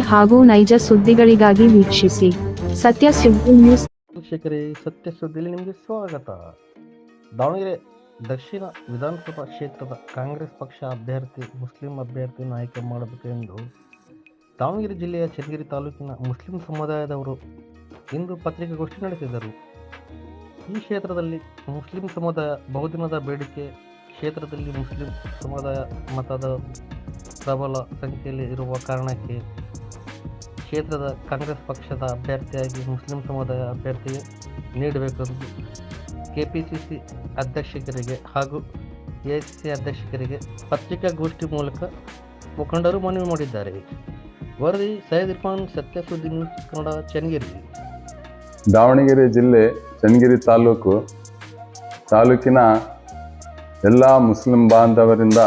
ಹಾಗೂ ನೈಜ ಸುದ್ದಿಗಳಿಗಾಗಿ ವೀಕ್ಷಿಸಿ. ಸತ್ಯ ಸುದ್ದಿ ನ್ಯೂಸ್. ವೀಕ್ಷಕರೇ, ಸತ್ಯ ಸುದ್ದಿಯಲ್ಲಿ ನಿಮಗೆ ಸ್ವಾಗತ. ದಾವಣಗೆರೆ ದಕ್ಷಿಣ ವಿಧಾನಸಭಾ ಕ್ಷೇತ್ರದ ಕಾಂಗ್ರೆಸ್ ಪಕ್ಷ ಅಭ್ಯರ್ಥಿ, ಮುಸ್ಲಿಂ ಅಭ್ಯರ್ಥಿಯನ್ನು ಆಯ್ಕೆ ಮಾಡಬೇಕೆಂದು ದಾವಣಗೆರೆ ಜಿಲ್ಲೆಯ ಚನ್ನಗಿರಿ ತಾಲೂಕಿನ ಮುಸ್ಲಿಂ ಸಮುದಾಯದವರು ಇಂದು ಪತ್ರಿಕಾಗೋಷ್ಠಿ ನಡೆಸಿದರು. ಈ ಕ್ಷೇತ್ರದಲ್ಲಿ ಮುಸ್ಲಿಂ ಸಮುದಾಯ ಬಹುದಿನದ ಬೇಡಿಕೆ, ಕ್ಷೇತ್ರದಲ್ಲಿ ಮುಸ್ಲಿಂ ಸಮುದಾಯ ಮತದ ಪ್ರಬಲ ಸಂಖ್ಯೆಯಲ್ಲಿ ಇರುವ ಕಾರಣಕ್ಕೆ ಕ್ಷೇತ್ರದ ಕಾಂಗ್ರೆಸ್ ಪಕ್ಷದ ಅಭ್ಯರ್ಥಿಯಾಗಿ ಮುಸ್ಲಿಂ ಸಮುದಾಯ ಅಭ್ಯರ್ಥಿ ನೀಡಬೇಕೆಂದು ಕೆಪಿಸಿಸಿ ಅಧ್ಯಕ್ಷರಿಗೆ ಹಾಗೂ ಎಐಸಿಸಿ ಅಧ್ಯಕ್ಷರಿಗೆ ಪತ್ರಿಕಾಗೋಷ್ಠಿ ಮೂಲಕ ಮುಖಂಡರು ಮನವಿ ಮಾಡಿದ್ದಾರೆ. ವರದಿ ಸೈಯದ್ ಇರ್ಫಾನ್ ಸತ್ಯ ಸುದ್ದಿ ನ್ಯೂಸ್ ಕನ್ನಡ, ಚನ್ನಗಿರಿ. ದಾವಣಗೆರೆ ಜಿಲ್ಲೆ, ಚನ್ನಗಿರಿ ತಾಲೂಕು. ತಾಲೂಕಿನ ಎಲ್ಲ ಮುಸ್ಲಿಂ ಬಾಂಧವರಿಂದ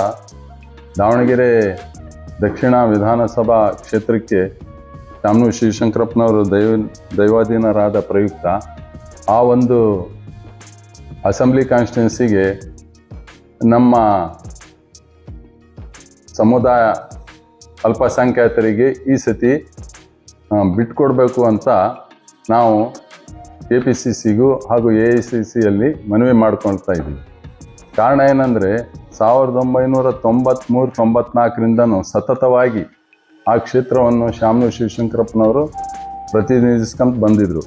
ದಾವಣಗೆರೆ ದಕ್ಷಿಣ ವಿಧಾನಸಭಾ ಕ್ಷೇತ್ರಕ್ಕೆ ಶಾಮನು ಶಿವಶಂಕರಪ್ಪನವರು ದೈವ, ದೈವಾಧೀನರಾದ ಪ್ರಯುಕ್ತ, ಆ ಒಂದು ಅಸೆಂಬ್ಲಿ ಕಾನ್ಸ್ಟಿಟ್ಯೂನ್ಸಿಗೆ ನಮ್ಮ ಸಮುದಾಯ ಅಲ್ಪಸಂಖ್ಯಾತರಿಗೆ ಈ ಸತಿ ಬಿಟ್ಕೊಡಬೇಕು ಬಿಟ್ಕೊಡ್ಬೇಕು ಅಂತ ನಾವು ಎ ಪಿ ಸಿ ಸಿಗೂ ಹಾಗೂ ಎ ಐ ಸಿ ಸಿಯಲ್ಲಿ ಮನವಿ ಮಾಡ್ಕೊಳ್ತಾ ಇದ್ದೀವಿ. ಕಾರಣ ಏನಂದರೆ ಸಾವಿರದ ಒಂಬೈನೂರ ತೊಂಬತ್ತ್ಮೂರು ತೊಂಬತ್ನಾಲ್ಕರಿಂದನೂ ಸತತವಾಗಿ ಆ ಕ್ಷೇತ್ರವನ್ನು ಶಾಮನು ಶಿವಶಂಕರಪ್ಪನವರು ಪ್ರತಿನಿಧಿಸ್ಕೊಂತ ಬಂದಿದ್ದರು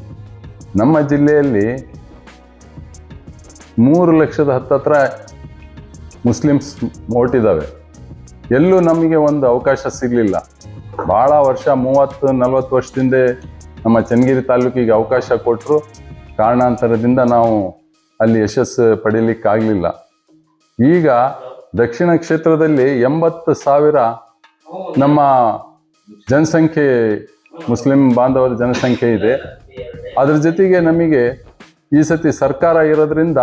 ನಮ್ಮ ಜಿಲ್ಲೆಯಲ್ಲಿ ಮೂರು ಲಕ್ಷದ ಹತ್ತತ್ರ ಮುಸ್ಲಿಮ್ಸ್ ಓಟಿದ್ದಾವೆ ಎಲ್ಲೂ ನಮಗೆ ಒಂದು ಅವಕಾಶ ಸಿಗಲಿಲ್ಲ. ಭಾಳ ವರ್ಷ, ಮೂವತ್ತು, ನಲವತ್ತು ವರ್ಷದಿಂದ ನಮ್ಮ ಚನ್ನಗಿರಿ ತಾಲೂಕಿಗೆ ಅವಕಾಶ ಕೊಟ್ಟರು ಕಾರಣಾಂತರದಿಂದ ನಾವು ಅಲ್ಲಿ ಯಶಸ್ಸು ಪಡೀಲಿಕ್ಕಾಗಲಿಲ್ಲ. ಈಗ ದಕ್ಷಿಣ ಕ್ಷೇತ್ರದಲ್ಲಿ ಎಂಬತ್ತು ಸಾವಿರ ನಮ್ಮ ಜನಸಂಖ್ಯೆ, ಮುಸ್ಲಿಂ ಬಾಂಧವರ ಜನಸಂಖ್ಯೆ ಇದೆ. ಅದ್ರ ಜೊತೆಗೆ ನಮಗೆ ಈ ಸತಿ ಸರ್ಕಾರ ಇರೋದ್ರಿಂದ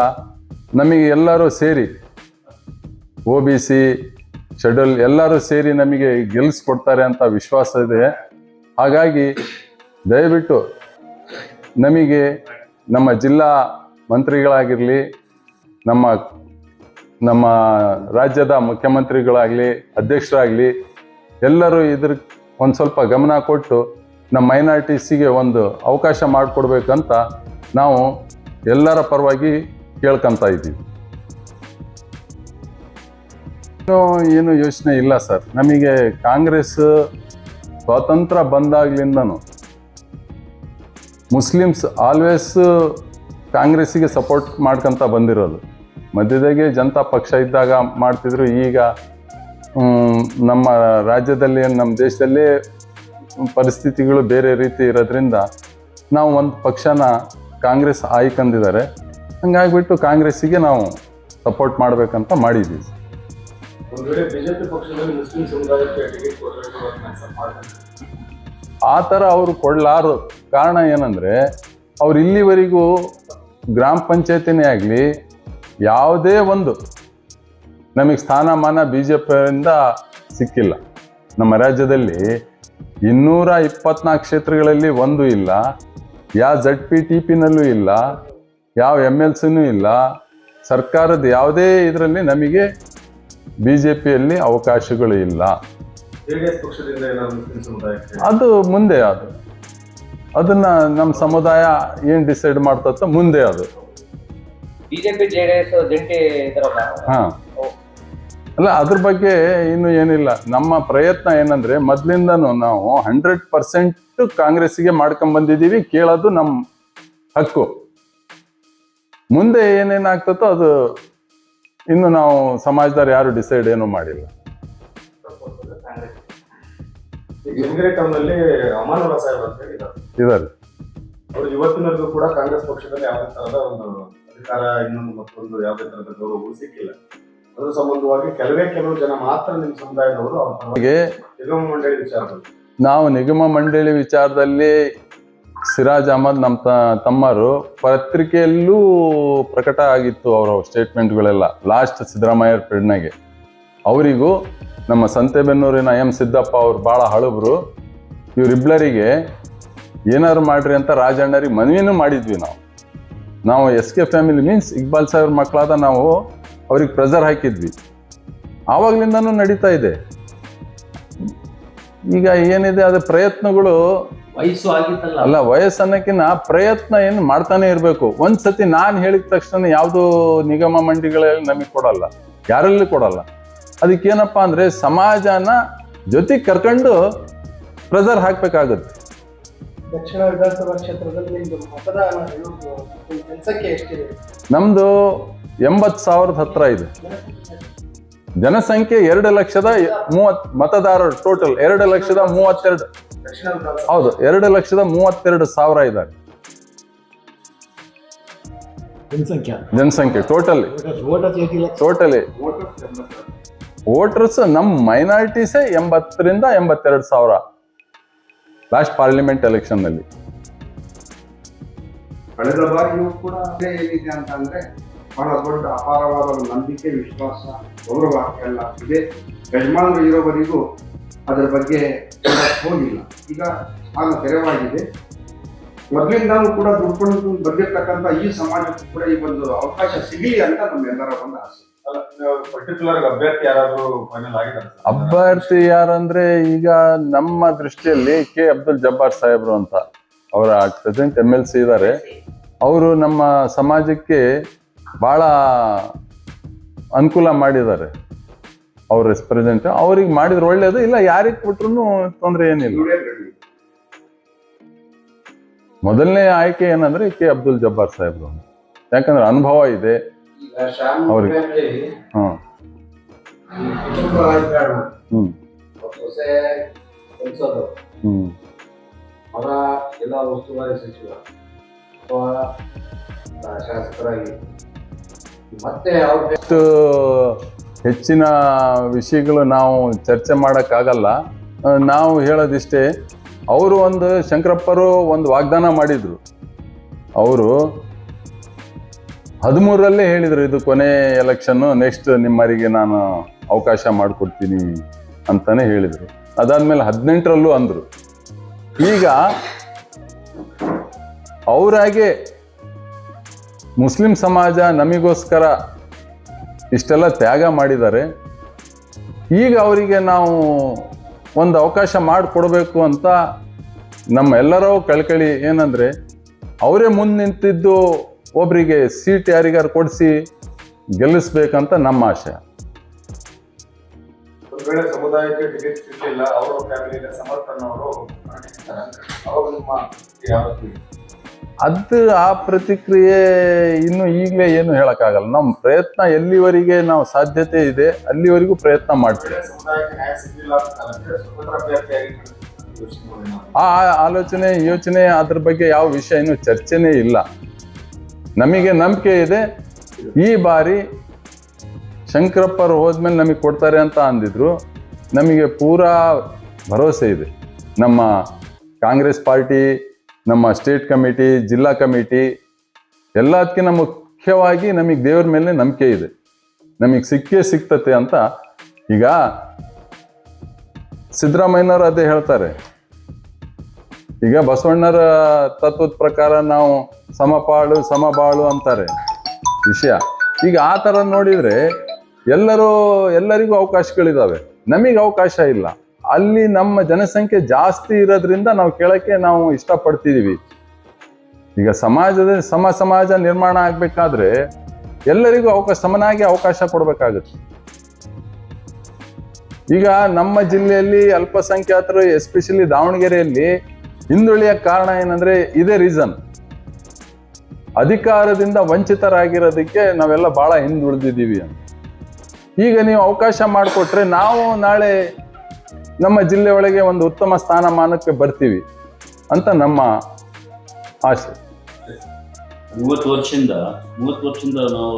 ನಮಗೆ ಎಲ್ಲರೂ ಸೇರಿ ಒ ಬಿ ಸಿ ಶೆಡ್ಯೂಲ್ ಎಲ್ಲರೂ ಸೇರಿ ನಮಗೆ ಗೆಲ್ಲಿಸ್ಕೊಡ್ತಾರೆ ಅಂತ ವಿಶ್ವಾಸ ಇದೆ. ಹಾಗಾಗಿ ದಯವಿಟ್ಟು ನಮಗೆ ನಮ್ಮ ಜಿಲ್ಲಾ ಮಂತ್ರಿಗಳಾಗಿರಲಿ, ನಮ್ಮ ನಮ್ಮ ರಾಜ್ಯದ ಮುಖ್ಯಮಂತ್ರಿಗಳಾಗಲಿ, ಅಧ್ಯಕ್ಷರಾಗಲಿ, ಎಲ್ಲರೂ ಇದ್ರ, ಒಂದು ಸ್ವಲ್ಪ ಗಮನ ಕೊಟ್ಟು ನಮ್ಮ ಮೈನಾರಿಟೀಸಿಗೆ ಒಂದು ಅವಕಾಶ ಮಾಡಿಕೊಡ್ಬೇಕಂತ ನಾವು ಎಲ್ಲರ ಪರವಾಗಿ ಕೇಳ್ಕೊತಾ ಇದ್ದೀವಿ. ಏನು ಯೋಚನೆ ಇಲ್ಲ ಸರ್. ನಮಗೆ ಕಾಂಗ್ರೆಸ್ ಸ್ವಾತಂತ್ರ್ಯ ಬಂದಾಗ್ಲಿಂದನೂ ಮುಸ್ಲಿಮ್ಸ್ ಆಲ್ವೇಸ್ ಕಾಂಗ್ರೆಸ್ಸಿಗೆ ಸಪೋರ್ಟ್ ಮಾಡ್ಕೊತ ಬಂದಿರೋದು. ಮಧ್ಯದಾಗೆ ಜನತಾ ಪಕ್ಷ ಇದ್ದಾಗ ಮಾಡ್ತಿದ್ರು. ಈಗ ನಮ್ಮ ರಾಜ್ಯದಲ್ಲಿ ನಮ್ಮ ದೇಶದಲ್ಲೇ ಪರಿಸ್ಥಿತಿಗಳು ಬೇರೆ ರೀತಿ ಇರೋದ್ರಿಂದ ನಾವು ಒಂದು ಪಕ್ಷನ ಕಾಂಗ್ರೆಸ್ ಆಯ್ಕೊಂಡಿದ್ದಾರೆ ಹಂಗಾಗ್ಬಿಟ್ಟು ಕಾಂಗ್ರೆಸ್ಸಿಗೆ ನಾವು ಸಪೋರ್ಟ್ ಮಾಡಬೇಕಂತ ಮಾಡಿದ್ದೀವಿ. ಆ ಥರ ಅವರು ಕೊಡಲಾರು ಕಾರಣ ಏನಂದರೆ ಅವ್ರು ಇಲ್ಲಿವರೆಗೂ ಗ್ರಾಮ ಪಂಚಾಯತಿನೇ ಆಗಲಿ ಯಾವುದೇ ಒಂದು ನಮಗೆ ಸ್ಥಾನಮಾನ ಬಿ ಜೆ ಪಿಯಿಂದ ಸಿಕ್ಕಿಲ್ಲ. ನಮ್ಮ ರಾಜ್ಯದಲ್ಲಿ ಇನ್ನೂರ ಇಪ್ಪತ್ನಾಲ್ಕು ಕ್ಷೇತ್ರಗಳಲ್ಲಿ ಒಂದು ಇಲ್ಲ. ಯಾವ ಝಡ್ ಪಿ ಟಿ ಪಿನಲ್ಲೂ ಇಲ್ಲ. ಯಾವ ಎಂ ಎಲ್ ಸಿನೂ ಇಲ್ಲ. ಸರ್ಕಾರದ ಯಾವುದೇ ಇದರಲ್ಲಿ ನಮಗೆ ಬಿ ಜೆ ಪಿಯಲ್ಲಿ ಅವಕಾಶಗಳು ಇಲ್ಲ ಅದು ಮುಂದೆ ಅದು. ಅದನ್ನ ನಮ್ಮ ಸಮುದಾಯ ಏನು ಡಿಸೈಡ್ ಮಾಡ್ತತ್ತ ಮುಂದೆ ಅದು. ಬಿಜೆಪಿ ಜೆಡಿಎಸ್ ಜಂಟಿ ಇದ್ರಲ್ಲ. ಹಾ. ಅಲ್ಲ ಅದ್ರ ಬಗ್ಗೆ ಇನ್ನು ಏನಿಲ್ಲ. ನಮ್ಮ ಪ್ರಯತ್ನ ಏನಂದ್ರೆ ಮೊದ್ಲಿಂದನೂ ನಾವು ಹಂಡ್ರೆಡ್ ಪರ್ಸೆಂಟ್ ಕಾಂಗ್ರೆಸ್ಗೆ ಮಾಡ್ಕೊಂಡ್ ಬಂದಿದ್ದೀವಿ ಕೇಳೋದು ನಮ್ಮ ಹಕ್ಕು. ಮುಂದೆ ಏನೇನಾಗ್ತತೋ ಅದು ಇನ್ನು ನಾವು ಸಮಾಜದವ್ರು ಯಾರು ಡಿಸೈಡ್ ಏನು ಮಾಡಿಲ್ಲ. ಇದಾರೆ. ಅವರು ಇವತ್ತಿನವರೆಗೂ ಕೂಡ ಕಾಂಗ್ರೆಸ್ ಪಕ್ಷದಲ್ಲಿ ಯಾವುದೇ ತರಹದ ಒಂದು ಅಧಿಕಾರ ಇನ್ನೊಂದು ಮತ್ತೊಂದು ಯಾವುದೇ ತರಹದ ಗೌರವಗಳು ಸಿಕ್ಕಿಲ್ಲ. ಅದರ ಸಂಬಂಧವಾಗಿ ಕೆಲವೇ ಕೆಲವು ಜನ ಮಾತ್ರ ನಿಮ್ಮ ಸಮುದಾಯದವರು ನಿಗಮ ಮಂಡಳಿ ವಿಚಾರದಲ್ಲಿ. ನಾವು ನಿಗಮ ಮಂಡಳಿ ವಿಚಾರದಲ್ಲಿ ಸಿರಾಜ್ ಅಹಮದ್ ನಮ್ಮ ತ- ತಮ್ಮರು ಪತ್ರಿಕೆಯಲ್ಲೂ ಪ್ರಕಟ ಆಗಿತ್ತು ಅವರ ಸ್ಟೇಟ್ಮೆಂಟ್ಗಳೆಲ್ಲ. ಲಾಸ್ಟ್ ಸಿದ್ದರಾಮಯ್ಯ ಪೀಡ್ನಾಗೆ ಅವರಿಗೂ ನಮ್ಮ ಸಂತೆಬೆನ್ನೂರಿನ ಎಂ ಸಿದ್ದಪ್ಪ ಅವರು ಭಾಳ ಹಳಬ್ರು. ಇವರಿಬ್ಬರಿಗೆ ಏನಾದ್ರು ಮಾಡ್ರಿ ಅಂತ ರಾಜಣ್ಣರಿಗೆ ಮನವಿನೂ ಮಾಡಿದ್ವಿ ನಾವು. ನಾವು S K family means Iqbal ಸಾಹೇಬ್ರ ಮಕ್ಕಳಾದ ನಾವು ಅವ್ರಿಗೆ ಪ್ರೆಸರ್ ಹಾಕಿದ್ವಿ. ಆವಾಗಲಿಂದನೂ ನಡೀತಾ ಇದೆ. ಈಗ ಏನಿದೆ ಅದು ಪ್ರಯತ್ನಗಳು ವಯಸ್ಸು ಆಗಿತ್ತಲ್ಲ. ಅಲ್ಲ ವಯಸ್ಸನ್ನಕ್ಕಿಂತ ಪ್ರಯತ್ನ ಏನು ಮಾಡ್ತಾನೆ ಇರಬೇಕು. ಒಂದ್ಸತಿ ನಾನು ಹೇಳಿದ ತಕ್ಷಣ ಯಾವುದು ನಿಗಮ ಮಂಡಿಗಳಲ್ಲಿ ನಮಗೆ ಕೊಡಲ್ಲ. ಯಾರಲ್ಲಿ ಕೊಡಲ್ಲ. ಅದಕ್ಕೇನಪ್ಪ ಅಂದ್ರೆ ಸಮಾಜನ ಜೊತೆಗೆ ಕರ್ಕೊಂಡು ಪ್ರೆಸರ್ ಹಾಕ್ಬೇಕಾಗುತ್ತೆ. ದಕ್ಷಿಣ ವಿಧಾನಸಭಾ ಕ್ಷೇತ್ರದಲ್ಲಿ ನಿಮ್ದು ಮತದಾನ ಕೆಲಸಕ್ಕೆ ಎಷ್ಟಿದೆ? ನಮ್ದು ಎಂಬತ್ತು ಸಾವಿರದ ಹತ್ರ ಇದೆ. ಜನಸಂಖ್ಯೆ ಎರಡು ಲಕ್ಷದ ಮೂವತ್ ಮತದಾರರು ಟೋಟಲ್ ಎರಡು ಲಕ್ಷದ ಮೂವತ್ತೆರಡು. ಹೌದು ಎರಡು ಲಕ್ಷದ ಮೂವತ್ತೆರಡು ಸಾವಿರ ಇದ್ದಾರೆ. ಜನಸಂಖ್ಯೆ? ಜನಸಂಖ್ಯೆ ಟೋಟಲ್ ಟೋಟಲಿ. ವೋಟರ್ಸ್ ನಮ್ಮ ಮೈನಾರಿಟೀಸೇ ಎಂಬತ್ತರಿಂದ ಎಂಬತ್ತೆರಡು ಸಾವಿರ. ಲಾಸ್ಟ್ ಪಾರ್ಲಿಮೆಂಟ್ ಎಲೆಕ್ಷನ್ನಲ್ಲಿ ಕಳೆದ ಬಾರಿಯೂ ಕೂಡ ಅದೇ ಏನಿದೆ ಅಂತ ಅಂದ್ರೆ ಬಹಳ ದೊಡ್ಡ ಅಪಾರವಾದ ನಂಬಿಕೆ, ವಿಶ್ವಾಸ, ಗೌರವ ಎಲ್ಲ ಇದೆ. ಯಜಮಾನರು ಇರೋವರೆಗೂ ಅದರ ಬಗ್ಗೆ ಹೋಗಿಲ್ಲ. ಈಗ ಸ್ಥಾನ ತೆರವಾಗಿದೆ. ಮೊದಲಿಂದಾನು ಕೂಡ ದುಡ್ಕೊಂಡು ಬಂದಿರ್ತಕ್ಕಂಥ ಈ ಸಮಾಜಕ್ಕೂ ಕೂಡ ಈ ಒಂದು ಅವಕಾಶ ಸಿಗಲಿ ಅಂತ ನಮ್ಮೆಲ್ಲರ ಒಂದು ಆಸೆ. ಅಭ್ಯರ್ಥಿ ಯಾರಾದ್ರೂ ಈಗ ನಮ್ಮ ದೃಷ್ಟಿಯಲ್ಲಿ ಕೆ. ಅಬ್ದುಲ್ ಜಬ್ಬಾರ್ ಸಾಹೇಬ್ರು ಅಂತ ಅವರ ಪ್ರೆಸೆಂಟ್ ಎಂ ಎಲ್ ಸಿ ಇದ್ದಾರೆ ಅವರು ನಮ್ಮ ಸಮಾಜಕ್ಕೆ ಬಹಳ ಅನುಕೂಲ ಮಾಡಿದ್ದಾರೆ. ಅವ್ರ ಪ್ರೆಸೆಂಟ್ ಅವ್ರಿಗೆ ಮಾಡಿದ್ರೆ ಒಳ್ಳೇದು, ಇಲ್ಲ ಯಾರಿಗೆ ಕೊಟ್ರು ತೊಂದರೆ ಏನಿಲ್ಲ. ಮೊದಲನೇ ಆಯ್ಕೆ ಏನಂದ್ರೆ ಕೆ. ಅಬ್ದುಲ್ ಜಬ್ಬಾರ್ ಸಾಹೇಬ್ರು. ಯಾಕಂದ್ರೆ ಅನುಭವ ಇದೆ. ಅವ್ರಿಗೆ. ಹ್ಞೂ ಹ್ಞೂ ಎಲ್ಲ ಉಸ್ತುವಾರಿ ಸಚಿವ ಅಥವಾ ಶಾಸಕರಾಗಿ. ಮತ್ತೆ ಅವತ್ತು ಹೆಚ್ಚಿನ ವಿಷಯಗಳು ನಾವು ಚರ್ಚೆ ಮಾಡೋಕ್ಕಾಗಲ್ಲ. ನಾವು ಹೇಳೋದಿಷ್ಟೇ ಅವರು ಒಂದು ಶಂಕರಪ್ಪರು ಒಂದು ವಾಗ್ದಾನ ಮಾಡಿದರು. ಅವರು ಹದಿಮೂರರಲ್ಲೇ ಹೇಳಿದರು ಇದು ಕೊನೆ ಎಲೆಕ್ಷನ್ನು ನೆಕ್ಸ್ಟ್ ನಿಮ್ಮರಿಗೆ ನಾನು ಅವಕಾಶ ಮಾಡಿಕೊಡ್ತೀನಿ ಅಂತಲೇ ಹೇಳಿದರು. ಅದಾದಮೇಲೆ ಹದಿನೆಂಟರಲ್ಲೂ ಅಂದರು. ಈಗ ಅವರಾಗೆ ಮುಸ್ಲಿಂ ಸಮಾಜ ನಮಗೋಸ್ಕರ ಇಷ್ಟೆಲ್ಲ ತ್ಯಾಗ ಮಾಡಿದ್ದಾರೆ. ಈಗ ಅವರಿಗೆ ನಾವು ಒಂದು ಅವಕಾಶ ಮಾಡಿಕೊಡ್ಬೇಕು ಅಂತ ನಮ್ಮೆಲ್ಲರೂ ಕಳ್ಕಳಿ ಏನಂದರೆ, ಅವರೇ ಮುಂದೆ ನಿಂತಿದ್ದು ಒಬ್ಬರಿಗೆ ಸೀಟ್ ಯಾರಿಗಾರು ಕೊಡಿಸಿ ಗೆಲ್ಲಿಸ್ಬೇಕಂತ ನಮ್ಮ ಆಶೆ? ಅದು ಆ ಪ್ರತಿಕ್ರಿಯೆ ಇನ್ನು ಈಗಲೇ ಏನು ಹೇಳೋಕ್ಕಾಗಲ್ಲ. ನಮ್ಮ ಪ್ರಯತ್ನ ಎಲ್ಲಿವರೆಗೆ ನಾವು ಸಾಧ್ಯತೆ ಇದೆ ಅಲ್ಲಿವರೆಗೂ ಪ್ರಯತ್ನ ಮಾಡ್ತೀವಿ. ಆ ಆ- ಆಲೋಚನೆ ಯೋಚನೆ ಅದ್ರ ಬಗ್ಗೆ ಯಾವ ವಿಷಯ ಇನ್ನೂ ಚರ್ಚೆನೇ ಇಲ್ಲ. ನಮಗೆ ನಂಬಿಕೆ ಇದೆ. ಈ ಬಾರಿ ಶಂಕರಪ್ಪರು ಹೋದ್ಮೇಲೆ ನಮಗೆ ಕೊಡ್ತಾರೆ ಅಂತ ಅಂದಿದ್ರು. ನಮಗೆ ಪೂರಾ ಭರವಸೆ ಇದೆ. ನಮ್ಮ ಕಾಂಗ್ರೆಸ್ ಪಾರ್ಟಿ, ನಮ್ಮ ಸ್ಟೇಟ್ ಕಮಿಟಿ, ಜಿಲ್ಲಾ ಕಮಿಟಿ ಎಲ್ಲದಕ್ಕಿಂತ ಮುಖ್ಯವಾಗಿ ನಮಗೆ ದೇವ್ರ ಮೇಲೆ ನಂಬಿಕೆ ಇದೆ. ನಮಗೆ ಸಿಕ್ಕೇ ಸಿಗ್ತತೆ ಅಂತ ಈಗ ಸಿದ್ದರಾಮಯ್ಯನವರು ಅದೇ ಹೇಳ್ತಾರೆ. ಈಗ ಬಸವಣ್ಣರ ತತ್ವದ ಪ್ರಕಾರ ನಾವು ಸಮಪಾಳು, ಸಮಬಾಳು ಅಂತಾರೆ. ವಿಷಯ. ಈಗ ಆ ಥರ ನೋಡಿದರೆ ಎಲ್ಲರೂ, ಎಲ್ಲರಿಗೂ ಅವಕಾಶಗಳಿದ್ದಾವೆ ನಮಗೆ ಅವಕಾಶ ಇಲ್ಲ. ಅಲ್ಲಿ ನಮ್ಮ ಜನಸಂಖ್ಯೆ ಜಾಸ್ತಿ ಇರೋದ್ರಿಂದ ನಾವು ಕೇಳಕ್ಕೆ ನಾವು ಇಷ್ಟಪಡ್ತಿದ್ದೀವಿ ಈಗ ಸಮಾಜದ, ಸಮ ಸಮಾಜ ನಿರ್ಮಾಣ ಆಗಬೇಕಾದ್ರೆ ಎಲ್ಲರಿಗೂ ಅವಕಾಶ, ಸಮನಾಗಿ ಅವಕಾಶ ಕೊಡಬೇಕಾಗುತ್ತೆ. ಈಗ ನಮ್ಮ ಜಿಲ್ಲೆಯಲ್ಲಿ ಅಲ್ಪಸಂಖ್ಯಾತರು ಎಸ್ಪೆಷಲಿ ದಾವಣಗೆರೆಯಲ್ಲಿ ಹಿಂದುಳಿಯ ಕಾರಣ ಏನಂದ್ರೆ ಇದೇ ರೀಸನ್ ಅಧಿಕಾರದಿಂದ ವಂಚಿತರಾಗಿರೋದಕ್ಕೆ ನಾವೆಲ್ಲ ಬಹಳ ಹಿಂದುಳಿದಿದ್ದೀವಿ ಅಂತ. ಈಗ ನೀವು ಅವಕಾಶ ಮಾಡಿಕೊಟ್ರೆ ನಾವು ನಾಳೆ ನಮ್ಮ ಜಿಲ್ಲೆ ಒಳಗೆ ಒಂದು ಉತ್ತಮ ಸ್ಥಾನಮಾನಕ್ಕೆ ಬರ್ತೀವಿ ಅಂತ ನಮ್ಮ ಆಸೆ. ಮೂವತ್ತು ವರ್ಷದಿಂದ ಮೂವತ್ತು ವರ್ಷದಿಂದ ನಾವು